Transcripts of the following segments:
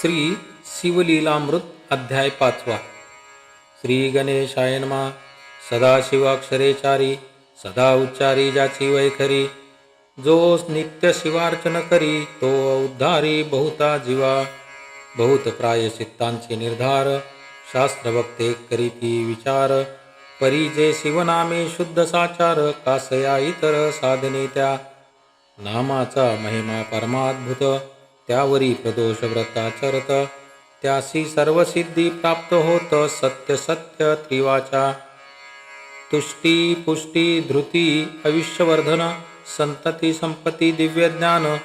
श्री शिवलीलामृत अध्याय पाचवा. श्री गणेशाय नमा. शिवाक्षरेचारी सदा उच्चारी ज्याची वैखरी. जो नित्य शिवार्चन करी तो उद्धारी बहुता जीवा. बहुत प्रायश्चित्तांचे निर्धार शास्त्रभक्ते करीती विचार. परी जे शिवनामे शुद्ध साचार कासया इतर साधने त्या. नामाचा महिमा परमाद्भुत. त्यावरी प्रदोष व्रताचरत त्यासी सर्वसिद्धी प्राप्त होत सत्य सत्य त्रिवाचा. तुष्टी पुष्टी धृती आयुष्यवर्धन संतती संपत्ती दिव्यज्ञान.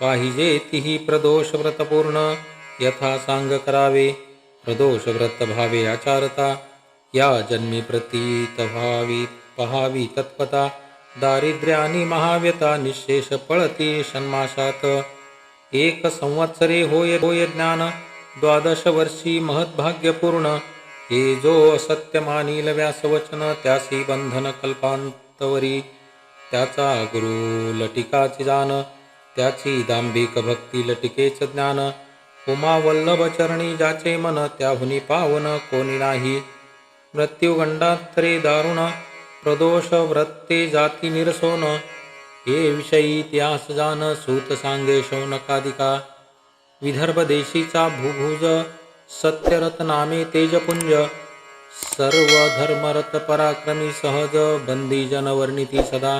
पाहिजे तिही प्रदोष व्रतपूर्ण यथा सांग करावे प्रदोष व्रत भावे आचारता. या जन्मी प्रतीत भावी पहावी तत्पता. दारिद्र्यानी महाव्यता निशेष पळती षण्मासात. एक संवत्सरे होय होय ज्ञान द्वादश वर्षी महद्भाग्यपूर्ण. हे जो असत्य मानील व्यासवचन त्यासी बंधन कल्पांतवरी. त्याचा गुरु लटिकाची जान त्याची दांभिक भक्ती लटिकेच ज्ञान. उमा वल्लभ चरणी ज्याचे मन त्याहुनी पावन कोणी नाही. मृत्युगंडात्रे दारुण प्रदोष व्रत्ते जाती निरसोन. हे विषयी इतिहास जान सूत सांगे शौनकादिका विदर्भ देशीचा भूभुज तेजपुंज। सर्व धर्मरत पराक्रमी सहज बंदी जनवर्णिती सदा।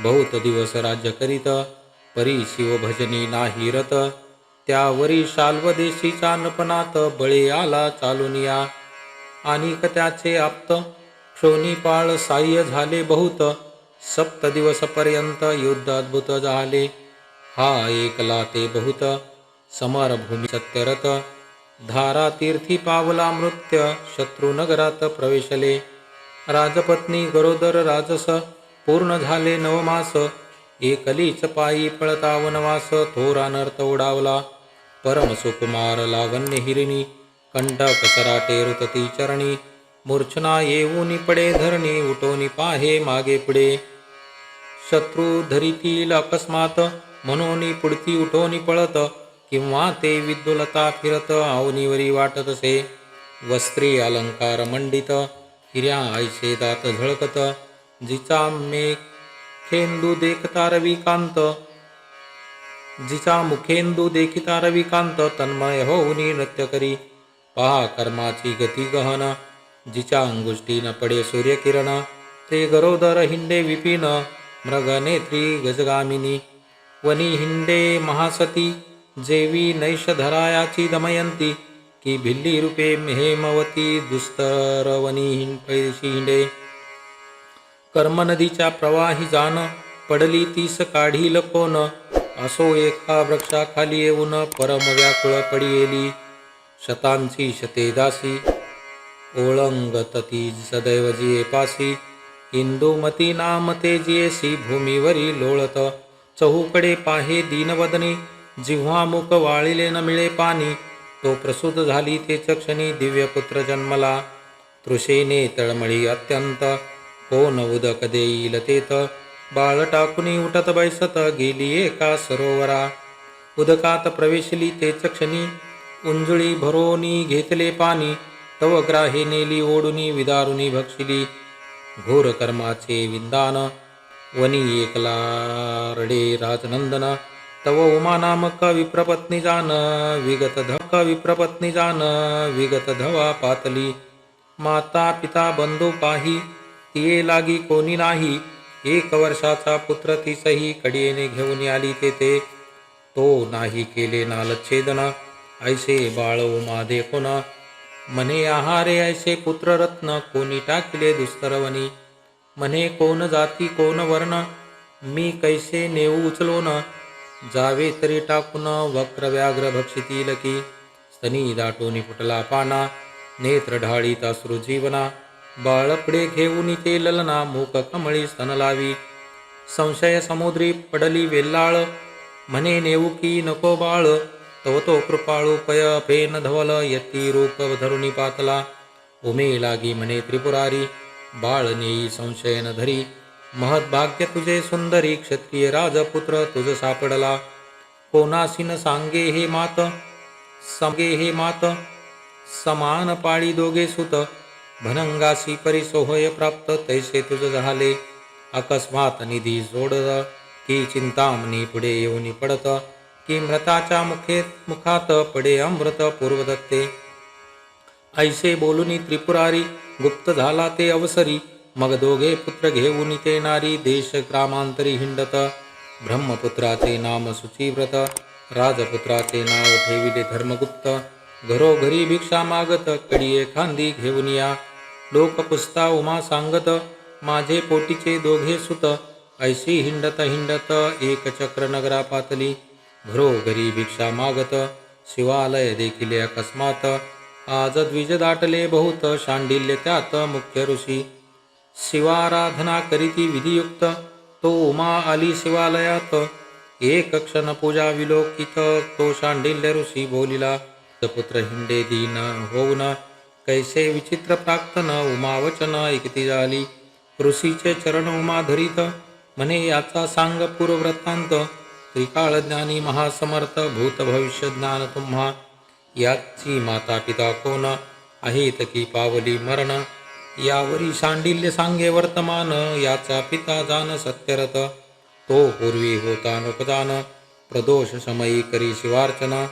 बहुत दिवस राज्य करीत परी शिवभजनी नाही रत। त्यावरी शाल्व देशीचा नपनात बळे आला चालून या। त्याचे आप्त क्षोणीपाळ साह्य झाले बहुत। सप्त दिवस पर्यंत युद्ध अद्भुत झाले. हा एकला ते बहुत. समरभूमी सत्यरथ. धारा तीर्थी पावला मृत्य. शत्रुनगरात प्रवेशले. राजपत्नी गरोदर राजस. पूर्ण झाले नवमास एकलीच पायी पळता वनवास थोरा नर्त उडावला. परम सुकुमार लावण्य हिरिणी. कंटक सराटे रुतती चरणी. मूर्छना येऊनी पडे धरणी. उठोनी पाहे मागे पुढे. शत्रू धरीतील अकस्मात म्हणून पुढती उठवणी पळत किंवा ते विद्युलता फिरत आवनीवरी वाटत असे. वस्त्री अलंकार मंडित हिऱ्या ऐसे दात झळकत जिचा मेखेंदू देखता रविकांत. जिचा मुखेंदू देखिता रविकांत तन्मय होऊनी नृत्य करी. पहा कर्माची गती गहन जिच्या अंगुष्टी न पडे सूर्यकिरण ते गरोदर हिंडे विपिन. मृगनेत्री गजगामिनी वनी हिंडे महासती जेवी नैषधरायाची दमयंती की भिल्ली रूपे हेमवती दुस्तर वनी हिंडैशी हिंडे कर्मनदीच्या प्रवाही जान पडली तीस काढील कोण असो एका वृक्षाखाली येऊन परम व्याकुळ पडियेली। शतांची शतेदासी ओळंगत ती सदैव जिये पासी इंदुमती नाम ते भूमीवरी लोळत. चहूकडे पाहे दीनवदनी जिव्हा मुख वाळिले न मिळे पाणी तो प्रसूत झाली ते क्षणी दिव्यपुत्र जन्मला. तृषेने तळमळी अत्यंत कोण उदक देईल तेत? बाळ टाकुनी उठत बैसत गेली एका सरोवरा. उदकात प्रवेशली ते क्षणी उंजळी भरोनी घेतले पाणी. तव ग्राहे नेली ओढुनी विदारुनी भक्षिली घोर कर्माचे विद्वान वनी एकला रडे राजनंदन तव उमा नामक विप्रपत्नी जान विगत धक विप्रपत्नी जान विगत धवा पातली. माता पिता बंधू पाही तिये लागी कोणी नाही. एक वर्षाचा पुत्र तिसही कडियेने घेऊन आली तेथे. तो नाही केले नालच्छेदना ऐसे बाळ उमा देखोन मने आहारे ऐसे पुत्ररत्न कोणी टाकले दुस्तरवनी मने कोण जाती कोण वर्ण? मी कैसे नेऊ उचलोन? जावे तरी टाकून वक्र व्याघ्र भक्षितील की? स्तनी दाटोनी फुटला पाना नेत्र ढाळीत अश्रू जीवना. बाळपडे घेऊन ते ललना मूक कमळी स्तन लावी. संशय समुद्री पडली वेल्लाळ. म्हणे नेऊ की नको बाळ? तव तो कृपाळूपय फेन धवल यती रूप धरुणी पातला उमे लागी म्हणे त्रिपुरारी बाळ नेई संशयन धरी। महद्भाग्य तुझे सुंदरी क्षत्रिय राजपुत्र तुझ सापडला। कोणासीन सांगे हे मात सांगे हे मात। समान पाळी दोघे सुत भनंगासी परिसोहय प्राप्त तैसे तुझ झाले अकस्मात निधी जोड की चिंतामणी पुढे येऊन पडत। की मृताच्या मुखे मुखात पडे अमृत पूर्वदत्ते. ऐसे बोलुनी त्रिपुरारी गुप्त झाला ते अवसरी मग दोघे पुत्र घेऊन ते नारी देश ग्रामांतरी हिंडत. ब्रह्मपुत्राचे नाम सुचिव्रत राजपुत्राचे नाव ठेविले धर्मगुप्त. घरोघरी भिक्षा मागत कडिये खांदी घेऊन या. लोक पुस्ता उमा सांगत माझे पोटीचे दोघे सुत ऐशी हिंडत हिंडत एक चक्र नगरा पातली घरोघरी भिक्षा मागत शिवालय देखील अकस्मात. आज द्विज दाटले बहुत शांडिल्य त्यात मुख्य ऋषी. शिवाराधना करीती विधियुक्त तो उमा आली शिवालयात. एक क्षण पूजा विलोकित तो शांडिल्य ऋषी बोलिला पुत्र हिंडे दीन होऊन कैसे विचित्र प्राक्तन उमावचन ऐकती झाली. ऋषीचे चरण उमा धरीत म्हणे याचा सांग पूर्ववृत्तांत. त्रिकाळ ज्ञानी महासमर्थ भूत भविष्य ज्ञान तुम्हा याची माता पिता कोण? आहेत की पावली मरण यावरी शांडिल्य सांगे वर्तमान याचा पिता जान सत्यरथ तो पूर्वी होता नोपदान प्रदोष समयी करी शिवार्चना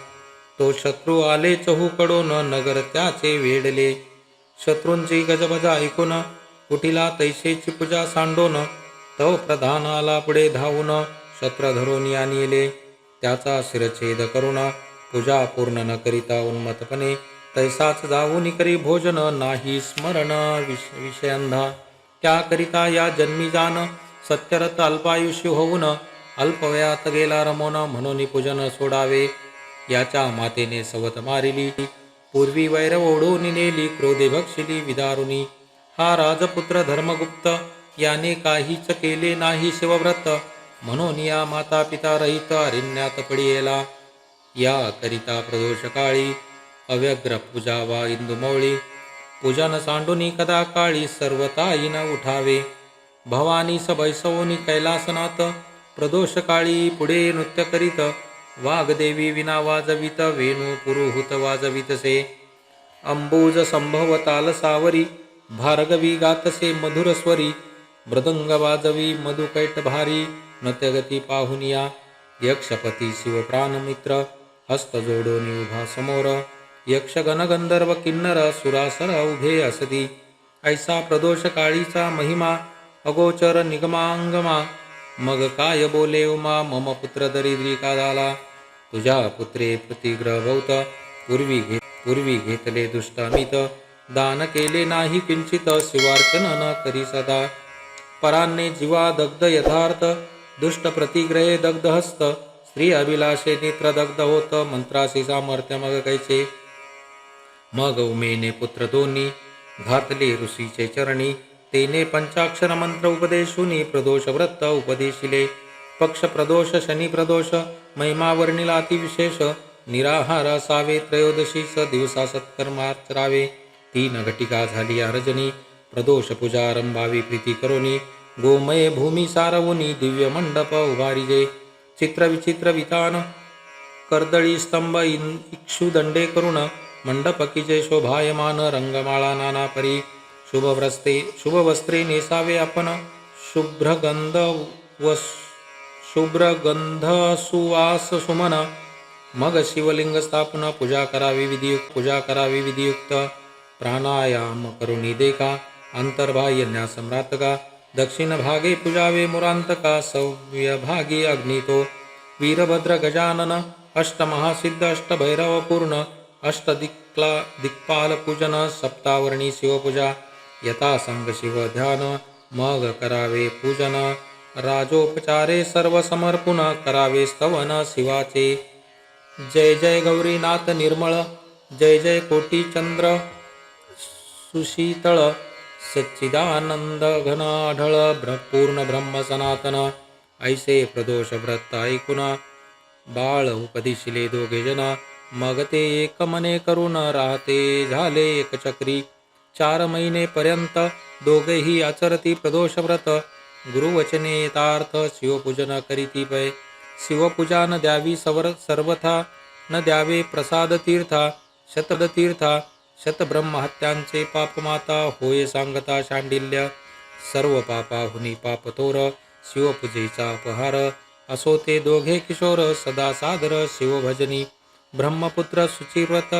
तो शत्रू आले चहूकडून नगर त्याचे वेडले शत्रूंची गजबजा ऐकून कुटीला तैसेची पूजा सांडून तव प्रधान आला पुढे धावून शस्त्र धरून या नेले. त्याचा शिरछेद करून पूजा पूर्ण न करिता उन्मतपणे तैसाच जाऊन करी भोजन नाही स्मरण विष विषयंधा. त्याकरिता या जन्मी जाण सत्यरथ अल्पायुष्य होऊन अल्पवयात गेला रमोन म्हणून पूजन सोडावे. याच्या मातेने सवत मारिली. पूर्वी वैर ओढून नेली क्रोधे भक्षिली विदारुनी. हा राजपुत्र धर्मगुप्त याने काहीच केले नाही शिवव्रत. म्हणून या माता पिता रहित अरण्यात पडियेला या करिता प्रदोषकाळी अव्यग्र पूजा वा इंदुमौळी पूजन सांडुनी कदा काळी सर्वताईन उठावे. भवानी सबैसवनी कैलासनात प्रदोष काळी पुढे नृत्य करीत वाघदेवी विना वाजवित वेणू पुरुहूत वाजवितसे अंबुज संभव ताल सावरी भार्गवी गातसे मधुरस्वरी मृदंग वाजवी मधुकैट भारी नत्यगती पाहुनिया यक्षपती शिवप्राणमित्र हस्त जोडून उभा समोर. यक्ष गणगंधर्व किन्नर सुरासर उभे असती. ऐसा प्रदोष काळीचा महिमा अगोचर निगमांगमा. मग काय बोले उमा मम पुत्र दरिद्री का झाला? तुझ्या पुत्रे प्रतिग्रह भौत पूर्वी घे पूर्वी घेतले दुष्टामित दान केले नाही किंचित शिवार्चन न करी सदा. परान्ने जीवा दग्ध यथार्थ. दुष्ट प्रतिग्रहे दग्ध हस्त स्त्री अभिलाषे नेत्र दग्ध होत मंत्राशी सामर्थ्य मग कैचे। मग उमेने पुत्र दोन्ही घातले ऋषीचे चरणी तेने पंचाक्षर मंत्र उपदेशुनी प्रदोष व्रत उपदेशिले। पक्ष प्रदोष शनी प्रदोष महिमा वर्णिला अतिविशेष निराहार असावे त्रयोदशीस दिवसा सत्कर्माचरावे तीन घटिका झाली अर्जनी प्रदोष पूजा आरंभावी प्रीती करोनी। गोमय भूमी सारवुनी दिव्य मंडप उभारिजे। चित्रविचित्र वितान। कर्दळी स्तंभ इन इक्षुदंडे करुण। मंडप शोभायमान। रंगमाळा नाना परी। शुभव्रस्ते शुभवस्त्रे नेसावे आपण। शुभ्रगंध व शुभ्रगंध सुवास सुमन। मग शिवलिंग स्थापना। पूजा करावी विधियुक्त पूजा करावी विधियुक्त। प्राणायाम करुणी देखा। अंतर्बाह्य न्यासम्रातका। दक्षिण भागे पूजावे मुरांतका सव्य भागी अग्नितो। वीरभद्र गजानन अष्टमहासिद्ध अष्टभैरव पूर्ण अष्टदिक्ला दिक्पाल पूजन सप्तावर्णी शिवपूजा यथासंग शिव ध्यान मग करावे पूजन राजोपचारे सर्वसमर्पण करावे स्तवन शिवाचे। जय जय गौरीनाथ निर्मळ जय जय कोटी चंद्र सुशीतळ सच्चिदानंद घनाढळ पूर्ण ब्रह्म सनातन ऐसे प्रदोष व्रत ऐकुन। बाळ उपदिशिले दोघे जना मग ते एक मने करून राहते झाले एक चक्री चार महिने पर्यंत दोघेही आचरती प्रदोष व्रत गुरुवचने येतार्थ शिवपूजन करीती पै। शिवपूजान द्यावी सवर सर्वथा न द्यावे प्रसाद तीर्था शतद तीर्था शतब्रह्महत्यांचे पापमाता होय सांगता शांडिल्य. सर्व पापा हुनी पापतोर शिवपूजेचा अपहार असो ते दोघे किशोर सदा सादर शिवभजनी. ब्रह्मपुत्र सुचिव्रत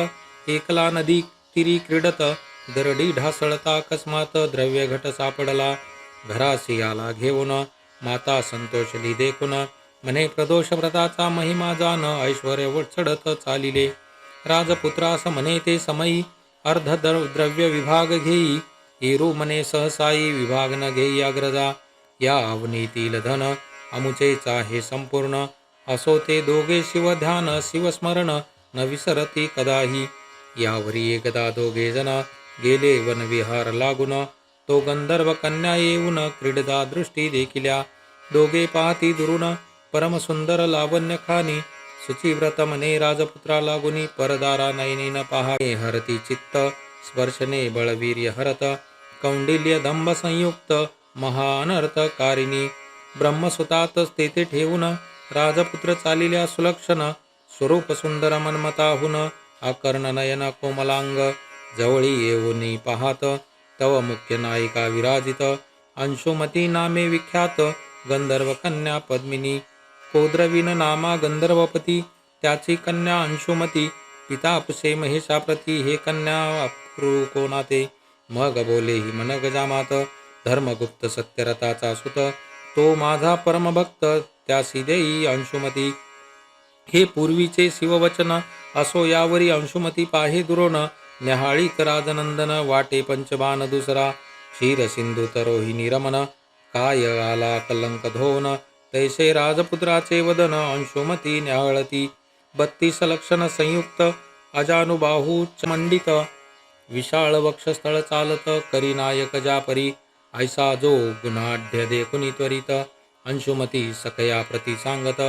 एकला नदी तिरी क्रीडत. दरडी ढासळता अकस्मात द्रव्य घट सापडला. घरासी आला घेऊन माता संतोषली देखून. म्हणे प्रदोष व्रताचा महिमा जाण ऐश्वर चढत चालिले. राजपुत्रास म्हणे ते समयी अर्ध द्रव्य विभाग घेई हेरो मने सहसाई विभाग न घेई अग्रजा. या अवनीतील धन अमुचेचा हे संपूर्ण. असो ते दोघे शिवध्यान शिवस्मरण न विसरती कदाही. यावरी एकदा दोघे जण गेले वनविहार लागून. तो गंधर्व कन्या येऊन क्रीडदा दृष्टी देखिल्या. दोघे पाहती दुरून परमसुंदर लावण्य खानी शुचिव्रत मने राजपुत्रा लागुनी परदारा नयनेन न पहाणे हरती चित्त स्पर्शने बळवीर्य हरत कौंडिल्य दंभ संयुक्त महाअनर्थकारिणी ब्रह्मसुतात तेथे ठेवून राजपुत्र चालिल्या सुलक्षण स्वरूप सुंदर मनमताहून आकर्ण नयन कोमलांग जवळी येऊनी पाहात तव मुख्य नायिका विराजित अंशुमती नामे विख्यात गंधर्व कन्या पद्मिनी कोद्रवीन नामा गंधर्वपती त्याची कन्या अंशुमती पिता अपसे महेशाप्रती हे कन्या कोणाते मग बोले ही मन गजामात धर्मगुप्त सत्यरथाचा सुत तो माझा परमभक्त त्यासी देई अंशुमती. हे पूर्वीचे शिववचन असो यावरी अंशुमती पाहे दुरोण न्याहाळीत राजनंदन वाटे पंचबाण दुसरा. क्षीर सिंधु तरोही निरमन काय आला कलंक धोन तैसे राजपुत्राचे वदन अंशुमती न्याळती. बत्तीस लक्षण संयुक्त. अजानुबाहू चमंडित विशाळ वक्षस्थळ चालत. करीनायक जापरी. ऐसा जो गुणाढ्य देखुनी त्वरित. अंशुमती सकया प्रती सांगत.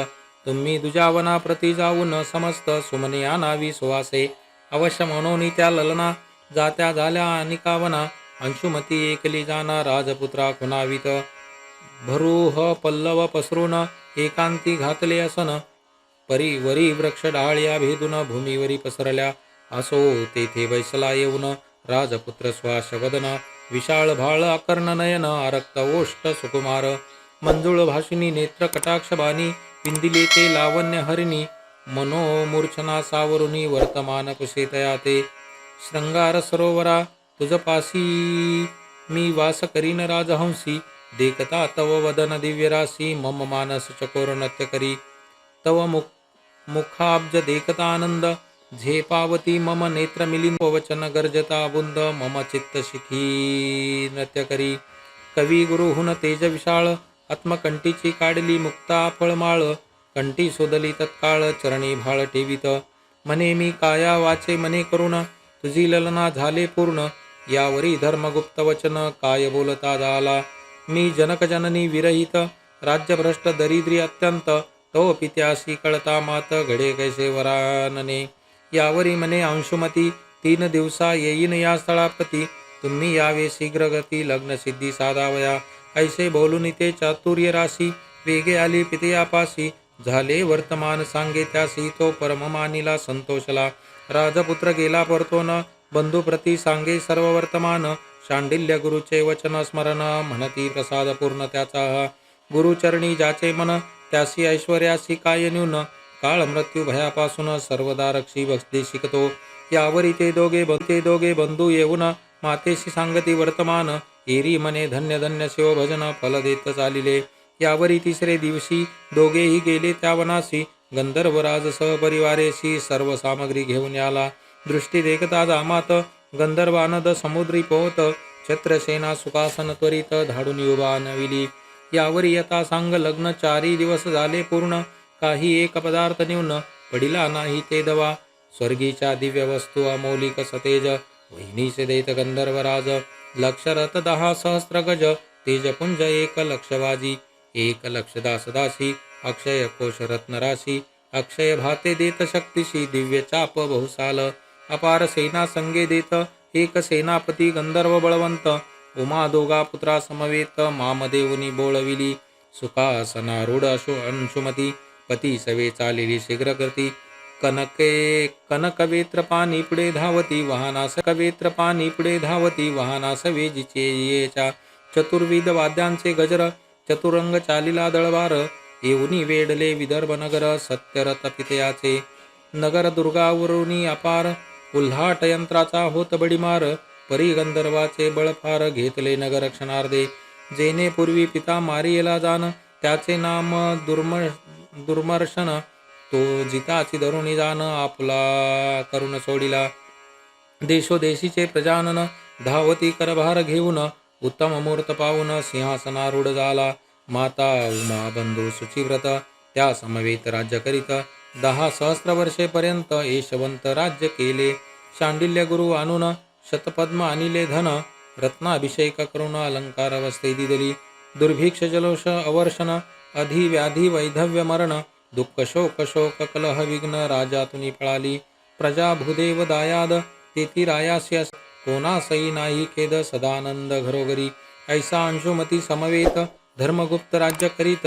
तुम्ही दुजावना प्रती जाऊन समस्त सुमने आणावी सुवासे अवश्य म्हणून त्या ललना जात्या झाल्या अनिकावना अंशुमती एकली जाना राजपुत्रा खुनावित. भरूह पल्लव पसरून एकांती घातले असन. परी वरी वृक्ष डाळ्या भेदून भूमीवरी पसरल्या. असो तेथे बैसला येऊन राजपुत्र स्वाशवदन. वदन विशाळ भाळ अकर्ण नयन आरक्त ओष्ट सुकुमार. मंजुळ भाषिनी नेत्र कटाक्ष बानी पिंदिले ते लावण्य हरिणी. मनोमूर्छना सावरुणी वर्तमान कुशेतया ते. शृंगार सरोवरा तुझपासी. मी वास करीन राजहंसी. देखता तव वदन दिव्यरासी मम मानस चकोर नृत्य करी। तव मुख मुखाब्ज देखतानंद झेपावती मम नेत्र मिलिन वचन गर्जता बुंद मम चित्त शिखी नृत्य करी। कवी गुरुहुन तेज विशाळ आत्मकंठीची काढली मुक्ता फळमाळ कंठी शोधली तत्काळ चरणी भाळ ठेवित। मने मी काया वाचे मने करुण तुझी ललना झाले पूर्ण यावरी धर्मगुप्त वचन काय बोलता झाला? मी जनकजननी विरहित राज्यभ्रष्ट दरिद्री अत्यंत तो पित्यासी कळता मात घडे कैसे वरानने यावरी मने अंशुमती तीन दिवसा येईन या स्थळापती. तुम्ही यावे शीघ्रगती लग्न सिद्धी साधावया. ऐसे बोलून ते चातुर्य राशी वेगे आली पितयापाशी झाले वर्तमान सांगे त्यासी तो परममानीला संतोषला. राजपुत्र गेला परतो बंधू प्रती सांगे सर्व वर्तमान. शांडिल्य गुरुचे वचन स्मरण म्हणती प्रसाद पूर्ण त्याचा गुरुचरणी ज्याचे मन त्यासी ऐश्वर्यासी काय न्यून. काळ मृत्यू भयापासून सर्वदा रक्षी भक्ती शिकतो. यावरी ते दोघे ते दोघे बंधू येऊन मातेशी सांगती वर्तमान. एरी मने धन्य धन्य शिवभजन फल देत चालिले. यावरी तिसरे दिवशी दोघेही गेले त्या वनासी. गंधर्वराज सहपरिवारेशी सर्व सामग्री घेऊन आला. दृष्टी देखता जामात गंधर्वानद समुद्री पोहत छत्रसेना सुखासन त्वरित धाडून युवा नविली. यावर यथा सांग लग्न चारी दिवस झाले पूर्ण. काही एक पदार्थ न्यून पडिला नाही ते दवा. स्वर्गीच्या दिव्य वस्तू अमौलिक सतेज वहिनीचे देत गंधर्वराज लक्ष रथ दहा सहस्र गज तेजपुंज एक लक्षवाजी एक लक्ष दासदासी अक्षय कोश रत्नराशी अक्षय भाते देत शक्तिशी दिव्य चाप बहुसाल. अपार सेना संगे देत एक सेनापती गंधर्व बळवंत उमा दोगा पुत्रा समवेत मामदेवनी बोळविली सुखासनारूढ अशु अंशुमती पती सवे चालेली शीघ्रकृती कनके कनकवेत्र पाणी पुढे धावती वाहनास कवेत्र पाणी पुढे धावती वाहनास वेजिचे येच्या चतुर्विध वाद्यांचे गजर चतुरंग चालिला दळवार येऊनी वेडले विदर्भ नगर सत्यरथ पितयाचे नगर दुर्गावरुनी अपार उल्हाट यंत्राचा होत बडीमार परी गंधर्वाचे बळफार घेतले नगर क्षणार्धे जेने पूर्वी पिता मारियला जाण त्याचे नाम दुर्म दुर्मर्शन तो जिताची धरुणी जाण आपला करून सोडिला. देशोदेशीचे प्रजानन धावती करभार घेऊन उत्तम मूर्त पाहून सिंहासनारूढ झाला. माता उमा बंधू सुचिव्रत त्या समवेत राज्य करीत दहा सहस्र वर्षेपर्यंत यशवंत राज्य केले. शांडिल्य गुरु आणून शतपद्म अनिले धन रत्नाभिषेक करून अलंकार वस्ते दिली. दुर्भिक्ष जलोष अवर्षण अधि व्याधी वैधव्य मरण दुःख शोक शोक कलह विघ्न राजा तुनी पळाली प्रजा भूदेव दायाद तेथी रायास्य कोणासही नाही खेद सदानंद घरोघरी. ऐसा अंशुमती समवेत धर्मगुप्त राज्य करीत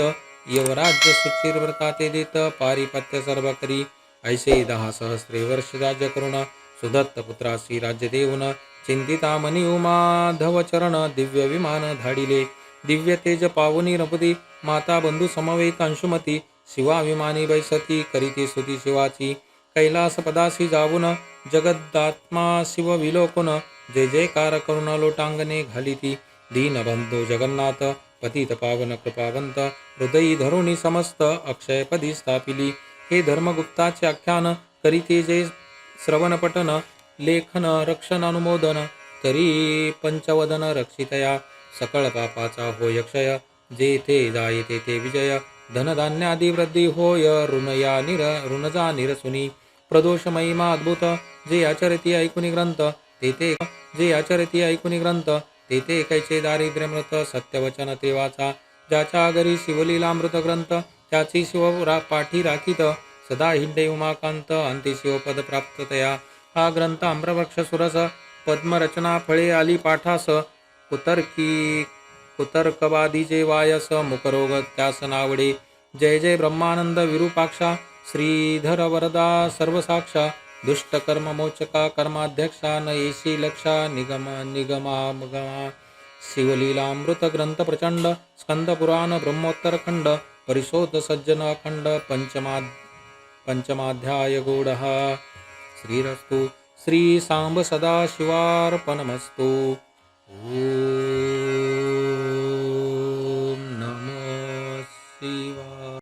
यवराज्य सुचिर ते देत पारिपत्य सर्व करी. ऐसे दहा सहस्रे वर्ष राज्य करुण सुदत्त पुत्रासी राज्य देऊन. चिंतिता मनी उमाधव चरण दिव्य विमान धाडिले. दिव्य तेज पावनी रपती माता बंधू समवेत अंशुमती. शिवा विमानी बैसती करीती स्तुती शिवाची. कैलास पदासी जाऊन जगद्दात्मा शिव विलोकन. जय जयकार करुण लोटांगणे घालिती. दीनबंधू जगन्नाथ पतित पावन कृपावंत हृदयी धरुणी समस्त अक्षयपदी स्थापिली। हे धर्मगुप्ताचे आख्यान करीते जे श्रवणपठन लेखन रक्षण अनुमोदन तरी पंचवदन रक्षितया। सकळ पापाचा होय क्षय जेथे जायते ते विजय। धनधान्यादी वृद्धी होय ऋणया निर ऋणजा निरसुनी। प्रदोष महिमा अद्भुत जे आचरती ऐकुनी ग्रंथ तेथे जे आचरती ऐकुनी ग्रंथ तेथे कैचे दारिद्र्य मृत सत्यवचन तेवाचा ज्याच्या घरी शिवलीलामृत ग्रंथ त्याची शिव रा पाठी राखीत सदा हिंडे उमाकांत अंति शिवपद प्राप्ततया हा ग्रंथ आम्रवृक्ष सुरस पद्मरचना फळे आली पाठास कुतर्की कुतर्कवादीचे वायस मुखरोग त्यास नावडे. जय जय ब्रह्मानंद विरूपाक्षा श्रीधर वरदा सर्वसाक्षा. दुष्टकर्ममोचका कर्माध्यक्षा न येशी लक्षा निगम निगमामगमा मुगमा। शिवलीलामृत ग्रंथ प्रचंड स्कंद पुराण ब्रह्मोत्तर खंड परिशोध सज्जन अखंड पंचमा पंचमाध्याय गूढ श्रीरस्तु श्री सांब सदा शिवार्पणमस्तु